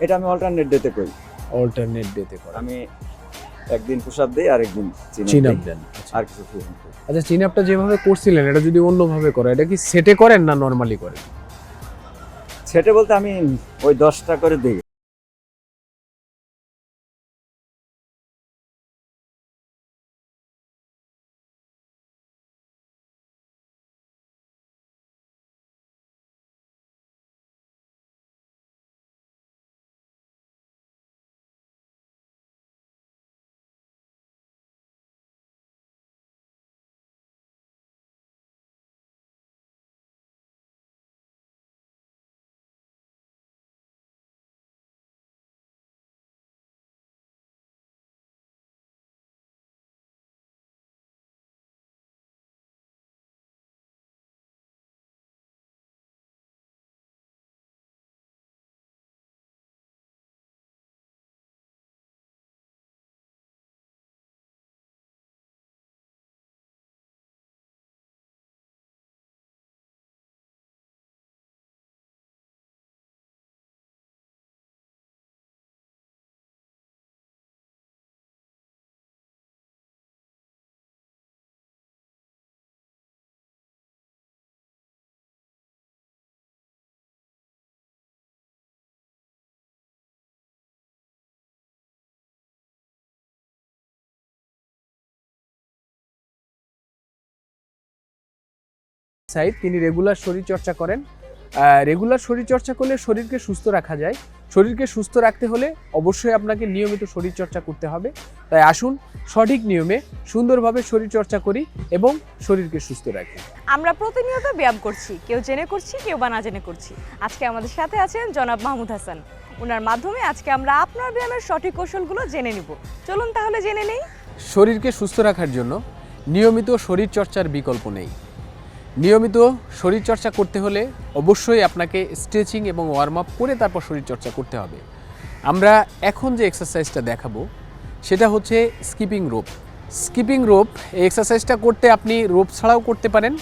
এটা আমি অল্টারনেট ডেতে করি। অল্টারনেট ডেতে করি আমি একদিন পুশ দেই আর একদিন চিন আপ দেন আচ্ছা। আর কিছু। আচ্ছা চিন আপটা যেভাবে করছিলেন এটা যদি অন্যভাবে করে এটা কি সেটে করেন না নর্মালি করেন? সেটে বলতে আমি ওই দশটা করে দিই। সাইড তিনি রেগুলার শরীর চর্চা করেন। রেগুলার শরীর চর্চা করলে শরীরকে সুস্থ রাখা যায়। শরীরকে সুস্থ রাখতে হলে অবশ্যই আপনাকে নিয়মিত শরীর চর্চা করতে হবে। তাই আসুন সঠিক নিয়মে সুন্দরভাবে শরীর চর্চা করি এবং শরীরকে সুস্থ রাখি। আমরা প্রতিনিয়ত ব্যায়াম করছি কেউ জেনে করছি কেউ বা না জেনে করছি। আজকে আমাদের সাথে আছেন জনাব মাহমুদ হাসান। ওনার মাধ্যমে আজকে আমরা আপনার ব্যায়ামের সঠিক কৌশলগুলো জেনে নিব। চলুন তাহলে জেনে নেই। শরীরকে সুস্থ রাখার জন্য নিয়মিত শরীর চর্চার বিকল্প নেই। নিয়মিত শরীরচর্চা করতে হলে অবশ্যই আপনাকে স্ট্রেচিং এবং ওয়ার্ম আপ করে তারপর শরীরচর্চা করতে হবে। আমরা এখন যে এক্সারসাইজটা দেখাবো, সেটা হচ্ছে স্কিপিং রোপ স্কিপিং রোপ এই এক্সারসাইজটা করতে আপনি রোপ ছাড়াও করতে পারেন।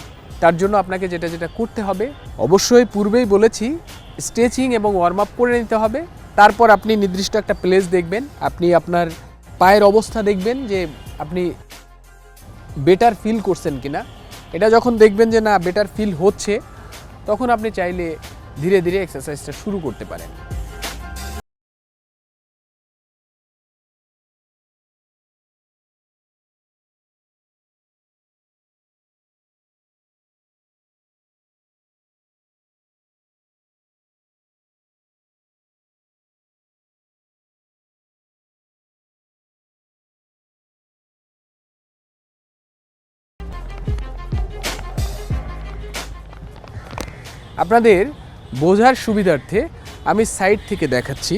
তার জন্য আপনাকে যেটা যেটা করতে হবে, অবশ্যই পূর্বেই বলেছি স্ট্রেচিং এবং ওয়ার্ম আপ করে নিতে হবে। তারপর আপনি নির্দিষ্ট একটা প্লেস দেখবেন, আপনি আপনার পায়ের অবস্থা দেখবেন যে আপনি বেটার ফিল করছেন কিনা। এটা যখন দেখবেন যে না বেটার ফিল হচ্ছে, তখন আপনি চাইলে ধীরে ধীরে এক্সারসাইজটা শুরু করতে পারেন। আপনাদের বোঝার সুবিধার্থে আমি সাইড থেকে দেখাচ্ছি।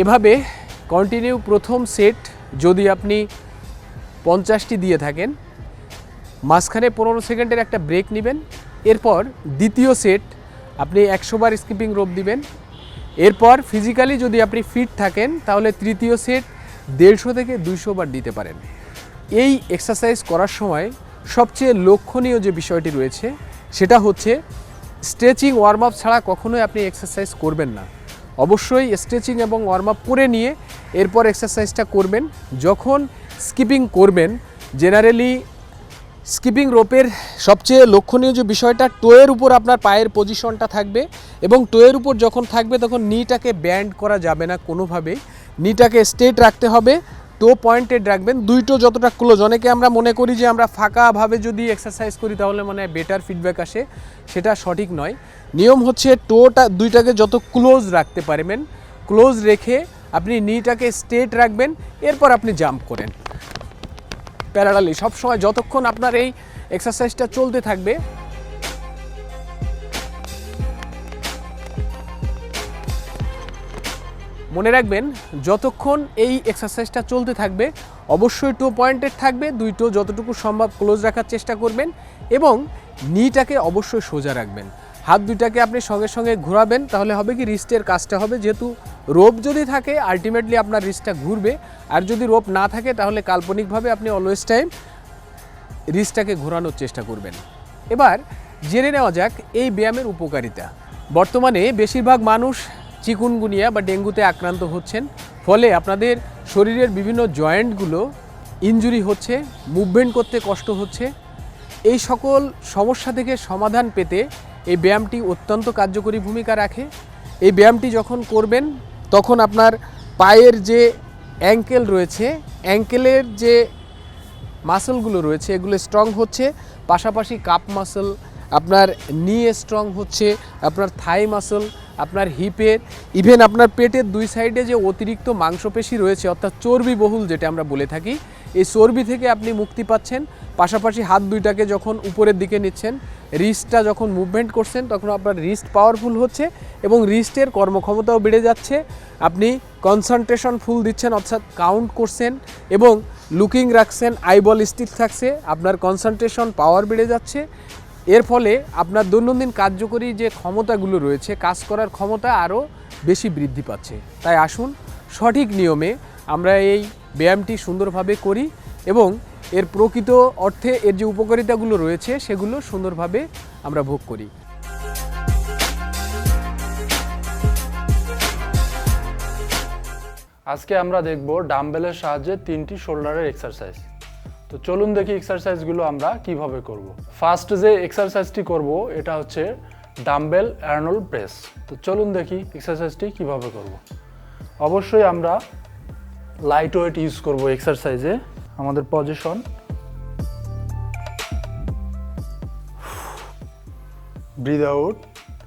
এভাবে কন্টিনিউ প্রথম সেট যদি আপনি পঞ্চাশটি দিয়ে থাকেন, মাঝখানে পনেরো সেকেন্ডের একটা ব্রেক নেবেন এরপর দ্বিতীয় সেট আপনি একশো বার স্কিপিং রোপ দিবেন। এরপর ফিজিক্যালি যদি আপনি ফিট থাকেন, তাহলে তৃতীয় সেট দেড়শো থেকে দুইশো বার দিতে পারেন। এই এক্সারসাইজ করার সময় সবচেয়ে লক্ষণীয় যে বিষয়টি রয়েছে, সেটা হচ্ছে স্ট্রেচিং ওয়ার্ম আপ ছাড়া কখনোই আপনি এক্সারসাইজ করবেন না। অবশ্যই স্ট্রেচিং এবং ওয়ার্ম আপ করে নিয়ে এরপর এক্সারসাইজটা করবেন। যখন স্কিপিং করবেন জেনারেলি স্কিপিং রোপের সবচেয়ে লক্ষণীয় যে বিষয়টা, টোয়ের উপর আপনার পায়ের পজিশনটা থাকবে এবং টোয়ের উপর যখন থাকবে তখন নিটাকে ব্যান্ড করা যাবে না কোনোভাবেই নিটাকে স্টেট রাখতে হবে, টো পয়েন্টেড রাখবেন। দুইটো যতটা ক্লোজ অনেকে আমরা মনে করি যে আমরা ফাঁকাভাবে যদি এক্সারসাইজ করি তাহলে মানে বেটার ফিডব্যাক আসে, সেটা সঠিক নয়। নিয়ম হচ্ছে টোটা, দুইটাকে যত ক্লোজ রাখতে পারবেন ক্লোজ রেখে আপনি নিটাকে স্টেট রাখবেন, এরপর আপনি জাম্প করেন। প্যারালালি সবসময় যতক্ষণ আপনার এই এক্সারসাইজটা চলতে থাকবে। মনে রাখবেন, যতক্ষণ এই এক্সারসাইজটা চলতে থাকবে, অবশ্যই টু পয়েন্টেড থাকবে, দুইটো যতটুকু সম্ভব ক্লোজ রাখার চেষ্টা করবেন এবং নিটাকে অবশ্যই সোজা রাখবেন। হাত দুইটাকে আপনি সঙ্গে সঙ্গে ঘোরাবেন, তাহলে হবে কি রিস্টের কাজটা হবে, যেহেতু রোপ যদি থাকে আলটিমেটলি আপনার রিস্টটা ঘুরবে। আর যদি রোপ না থাকে, তাহলে কাল্পনিকভাবে আপনি অলওয়েজ টাইম রিস্টটাকে ঘোরানোর চেষ্টা করবেন। এবার জেনে নেওয়া যাক এই ব্যায়ামের উপকারিতা। বর্তমানে বেশিরভাগ মানুষ চিকুনগুনিয়া বা ডেঙ্গুতে আক্রান্ত হচ্ছেন। ফলে আপনাদের শরীরের বিভিন্ন জয়েন্টগুলো ইনজুরি হচ্ছে মুভমেন্ট করতে কষ্ট হচ্ছে। এই সকল সমস্যা থেকে সমাধান পেতে এই ব্যায়ামটি অত্যন্ত কার্যকরী ভূমিকা রাখে। এই ব্যায়ামটি যখন করবেন তখন আপনার পায়ের যে অ্যাঙ্কেল রয়েছে অ্যাঙ্কেলের যে মাসলগুলো রয়েছে, এগুলো স্ট্রং হচ্ছে। পাশাপাশি কাপ মাসল আপনার নি স্ট্রং হচ্ছে, আপনার থাই মাসল আপনার হিপের ইভেন আপনার পেটের দুই সাইডে যে অতিরিক্ত মাংসপেশি রয়েছে, অর্থাৎ চর্বি বহুল যেটা আমরা বলে থাকি এই চর্বি থেকে আপনি মুক্তি পাচ্ছেন। পাশাপাশি হাত দুইটাকে যখন উপরের দিকে নিচ্ছেন রিস্টটা যখন মুভমেন্ট করছেন, তখন আপনার রিস্ট পাওয়ারফুল হচ্ছে এবং রিস্টের কর্মক্ষমতাও বেড়ে যাচ্ছে। আপনি কনসেন্ট্রেশন ফুল দিচ্ছেন, অর্থাৎ কাউন্ট করছেন এবং লুকিং রাখছেন আইবল স্টিক থাকছে, আপনার কনসেন্ট্রেশন পাওয়ার বেড়ে যাচ্ছে। এর ফলে আপনার দৈনন্দিন কার্যকরী যে ক্ষমতাগুলো রয়েছে, কাজ করার ক্ষমতা আরও বেশি বৃদ্ধি পাচ্ছে। তাই আসুন, সঠিক নিয়মে আমরা এই ব্যায়ামটি সুন্দরভাবে করি এবং এর প্রকৃত অর্থে এর যে উপকারিতাগুলো রয়েছে সেগুলো সুন্দরভাবে আমরা ভোগ করি। আজকে আমরা দেখব ডাম্বেলের সাহায্যে তিনটি শোল্ডারের এক্সারসাইজ তো চলুন দেখি এক্সারসাইজগুলো আমরা কীভাবে করব। ফার্স্ট যে এক্সারসাইজটি করব, এটা হচ্ছে ডাম্বেল অ্যার্নল প্রেস তো চলুন দেখি এক্সারসাইজটি কীভাবে করব। অবশ্যই আমরা লাইট ওয়েট ইউজ করব এক্সারসাইজে আমাদের পজিশন ব্রিদ আউট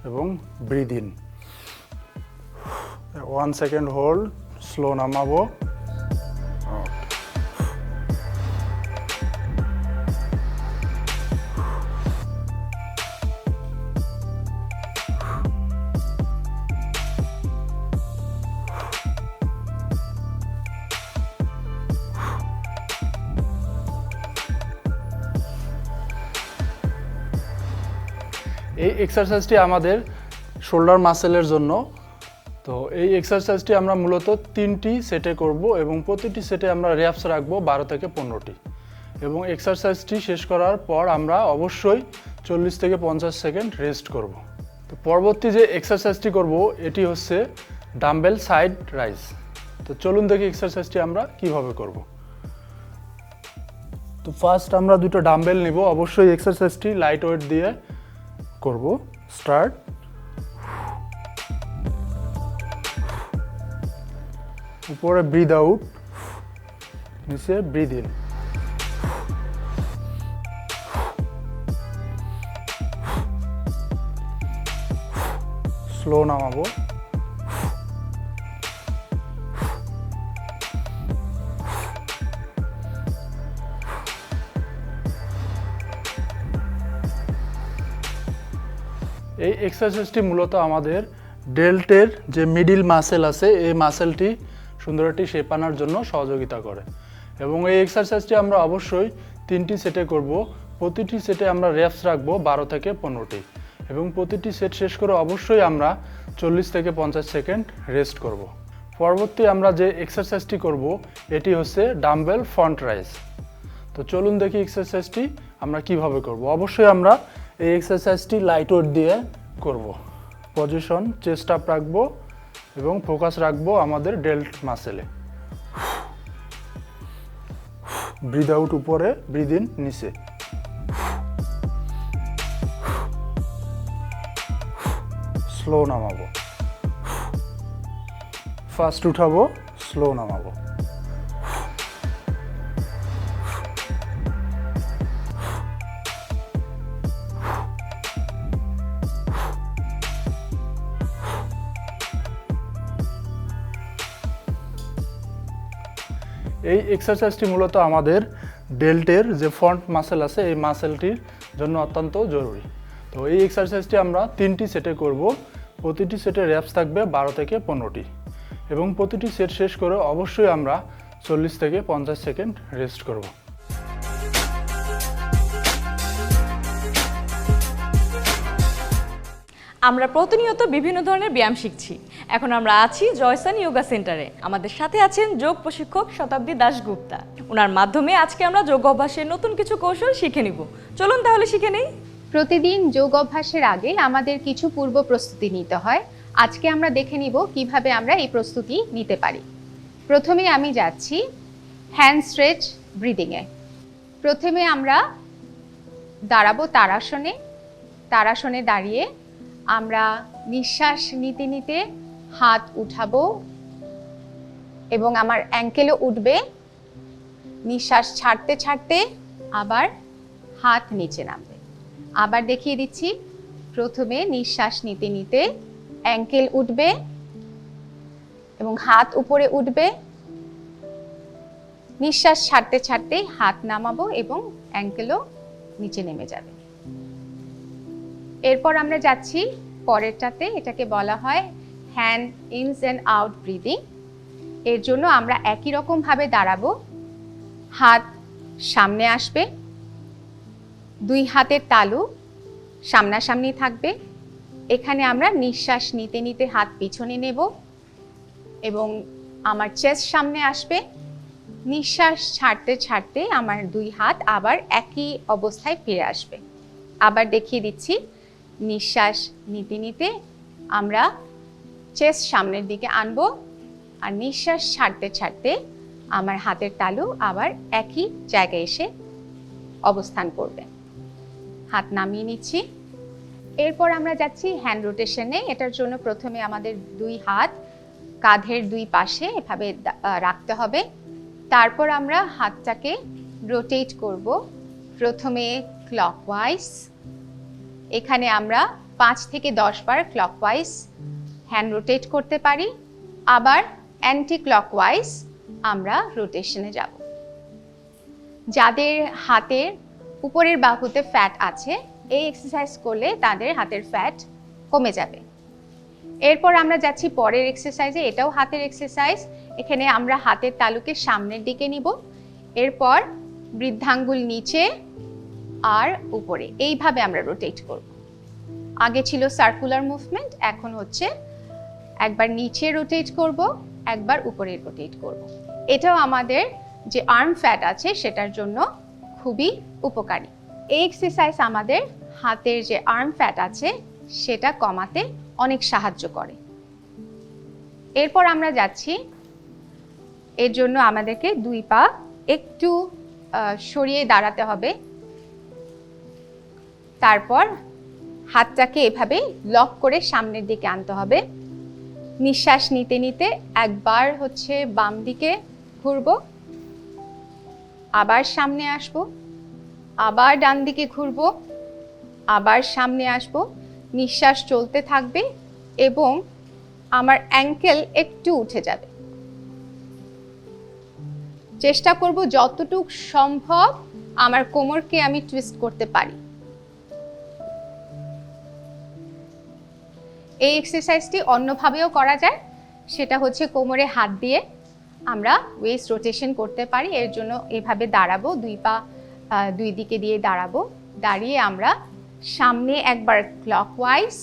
এবং breathe in one second hold slow নামাবো। এক্সারসাইজটি আমাদের শোল্ডার মাসেলের জন্য। তো এই এক্সারসাইজটি আমরা মূলত তিনটি সেটে করব এবং প্রতিটি সেটে আমরা র্যাপস রাখব বারো থেকে পনেরোটি। এবং এক্সারসাইজটি শেষ করার পর আমরা অবশ্যই চল্লিশ থেকে পঞ্চাশ সেকেন্ড রেস্ট করব। তো পরবর্তী যে এক্সারসাইজটি করব, এটি হচ্ছে ডাম্বেল সাইড রাইজ তো চলুন দেখি এক্সারসাইজটি আমরা কীভাবে করব। তো ফার্স্ট আমরা দুটো ডাম্বেল নিব। অবশ্যই এক্সারসাইজটি লাইট ওয়েট দিয়ে করব স্টার্ট উপরে ব্রিদ আউট নিচে ব্রিদ ইন স্লো নামাবো। এই এক্সারসাইজটি মূলত আমাদের ডেল্টের যে মিডিল মাসেল আছে, এই মাসেলটি সুন্দর একটি শেপ আনার জন্য সহযোগিতা করে। এবং এই এক্সারসাইজটি আমরা অবশ্যই তিনটি সেটে করব। প্রতিটি সেটে আমরা র্যাপস রাখব বারো থেকে পনেরোটি। এবং প্রতিটি সেট শেষ করে অবশ্যই আমরা চল্লিশ থেকে পঞ্চাশ সেকেন্ড রেস্ট করব। পরবর্তী আমরা যে এক্সারসাইজটি করব, এটি হচ্ছে ডাম্বেল ফ্রন্ট রাইজ তো চলুন দেখি এক্সারসাইজটি আমরা কীভাবে করব। অবশ্যই আমরা এই এক্সারসাইজটি লাইট ওয়েট দিয়ে করব। পজিশন চেস্ট আপ রাখব এবং ফোকাস রাখব আমাদের ডেল্ট মাসেলে ব্রিদ আউট উপরে ব্রিদ ইন নিচে। স্লো নামাবো। ফার্স্ট উঠাবো স্লো নামাবো। এই এক্সারসাইজটি মূলত আমাদের ডেল্টের যে ফ্রন্ট মাসেল আছে, এই মাসেলটির জন্য অত্যন্ত জরুরি। তো এই এক্সারসাইজটি আমরা তিনটি সেটে করব। প্রতিটি সেটে র্যাপস থাকবে বারো থেকে পনেরোটি এবং প্রতিটি সেট শেষ করে অবশ্যই আমরা চল্লিশ থেকে পঞ্চাশ সেকেন্ড রেস্ট করব। আমরা প্রতিনিয়ত বিভিন্ন ধরনের ব্যায়াম শিখছি। এখন আমরা আছি জয়সান যোগা সেন্টারে। আমাদের সাথে আছেন যোগ প্রশিক্ষক শতাব্দী দাশগুপ্তা। ওনার মাধ্যমে আজকে আমরা যোগ অভ্যাসের নতুন কিছু কৌশল শিখে নিব। চলুন তাহলে শিখে নেই। প্রতিদিন যোগ অভ্যাসের আগে আমাদের কিছু পূর্ব প্রস্তুতি নিতে হয়। আজকে আমরা দেখে নিব কীভাবে আমরা এই প্রস্তুতি নিতে পারি। প্রথমে আমি যাচ্ছি হ্যান্ড স্ট্রেচ ব্রিদিংয়ে প্রথমে আমরা দাঁড়াবো তারাসনে। তারাসনে দাঁড়িয়ে আমরা নিঃশ্বাস নিতে নিতে হাত উঠাবো এবং আমার অ্যাঙ্কেলও উঠবে। নিঃশ্বাস ছাড়তে ছাড়তে আবার হাত নিচে নামবে। আবার দেখিয়ে দিচ্ছি, প্রথমে নিঃশ্বাস নিতে নিতে অ্যাঙ্কেল উঠবে এবং হাত উপরে উঠবে। নিঃশ্বাস ছাড়তে ছাড়তে হাত নামাবো এবং অ্যাঙ্কেলও নিচে নেমে যাবে। এরপর আমরা যাচ্ছি পরেরটাতে, এটাকে বলা হয় hand ins and out breathing. এর জন্য আমরা একই রকমভাবে দাঁড়াবো। হাত সামনে আসবে। দুই হাতের তালু সামনাসামনি থাকবে। এখানে আমরা নিঃশ্বাস নিতে নিতে হাত পিছনে নেব এবং আমার চেস্ট সামনে আসবে। নিঃশ্বাস ছাড়তে ছাড়তে আমার দুই হাত আবার একই অবস্থায় ফিরে আসবে। আবার দেখিয়ে দিচ্ছি, নিঃশ্বাস নিতে নিতে আমরা চেস্ট সামনের দিকে আনব আর নিঃশ্বাস ছাড়তে ছাড়তে আমার হাতের তালু আবার একই জায়গায় এসে অবস্থান করবে। হাত নামিয়ে নিচ্ছি। এরপর আমরা যাচ্ছি হ্যান্ড রোটেশনে এটার জন্য প্রথমে আমাদের দুই হাত কাঁধের দুই পাশে এভাবে রাখতে হবে। তারপর আমরা হাতটাকে রোটেট করব। প্রথমে ক্লকওয়াইজ এখানে আমরা পাঁচ থেকে দশ বার ক্লকওয়াইজ হ্যান্ড রোটেট করতে পারি। আবার অ্যান্টি ক্লকওয়াইজ আমরা রোটেশনে যাব। যাদের হাতের উপরের বাহুতে ফ্যাট আছে, এই এক্সারসাইজ করলে তাদের হাতের ফ্যাট কমে যাবে। এরপর আমরা যাচ্ছি পরের এক্সারসাইজে এটাও হাতের এক্সারসাইজ এখানে আমরা হাতের তালুকে সামনের দিকে নিব। এরপর বৃদ্ধাঙ্গুল নিচে আর উপরে। এইভাবে আমরা রোটেট করব। আগে ছিল সার্কুলার মুভমেন্ট এখন হচ্ছে একবার নিচে রোটেট করব, একবার উপরে রোটেট করব। এটাও আমাদের যে আর্ম ফ্যাট আছে সেটার জন্য খুবই উপকারী। এই এক্সারসাইজ আমাদের হাতের যে আর্ম ফ্যাট আছে সেটা কমাতে অনেক সাহায্য করে। এরপর আমরা যাচ্ছি, এর জন্য আমাদেরকে দুই পা একটু সরিয়ে দাঁড়াতে হবে। তারপর হাতটাকে এভাবে লক করে সামনের দিকে আনতে হবে। নিঃশ্বাস নিতে নিতে একবার হচ্ছে বাম দিকে ঘুরবো, আবার সামনে আসব, আবার ডান দিকে ঘুরবো, আবার সামনে আসব, নিঃশ্বাস চলতে থাকবে এবং আমার অ্যাঙ্কেল একটু উঠে যাবে। চেষ্টা করব যতটুক সম্ভব আমার কোমরকে আমি টুইস্ট করতে পারি। এই এক্সারসাইজটি অন্যভাবেও করা যায়। সেটা হচ্ছে কোমরে হাত দিয়ে আমরা ওয়েস্ট রোটেশন করতে পারি। এর জন্য এভাবে দাঁড়াবো, দুই পা দুই দিকে দিয়ে দাঁড়াবো। দাঁড়িয়ে আমরা সামনে একবার ক্লকওয়াইজ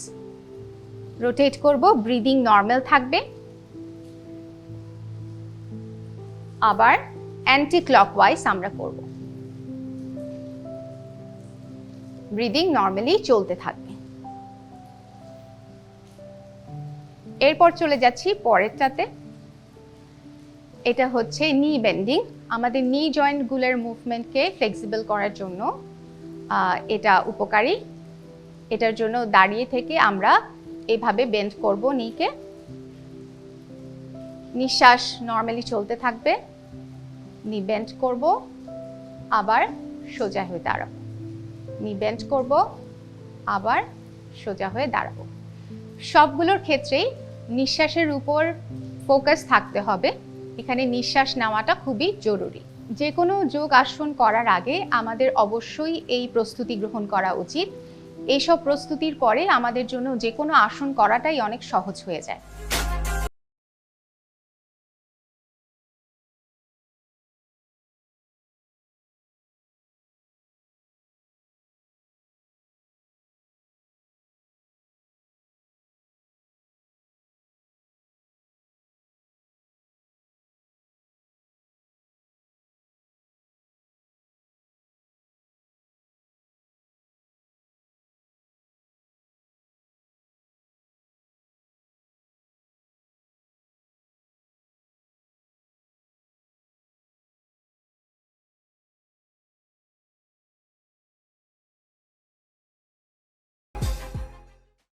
রোটেট করব। ব্রিদিং নর্মাল থাকবে। আবার অ্যান্টি ক্লকওয়াইজ আমরা করব। ব্রিদিং নর্মালি চলতে থাকবে। এরপর চলে যাচ্ছি পরেরটাতে। এটা হচ্ছে নি বেন্ডিং আমাদের নি জয়েন্টগুলোর মুভমেন্টকে ফ্লেক্সিবল করার জন্য এটা উপকারী। এটার জন্য দাঁড়িয়ে থেকে আমরা এভাবে বেন্ড করব নিকে নিঃশ্বাস নর্মালি চলতে থাকবে নি বেন্ড করব, আবার সোজা হয়ে দাঁড়াবো। নি বেন্ড করব, আবার সোজা হয়ে দাঁড়াবো। সবগুলোর ক্ষেত্রেই নিঃশ্বাসের উপর ফোকাস থাকতে হবে। এখানে নিঃশ্বাস নেওয়াটা খুবই জরুরি। যে কোনো যোগ আসন করার আগে আমাদের অবশ্যই এই প্রস্তুতি গ্রহণ করা উচিত। এইসব প্রস্তুতির পরে আমাদের জন্য যে কোনো আসন করাটাই অনেক সহজ হয়ে যায়।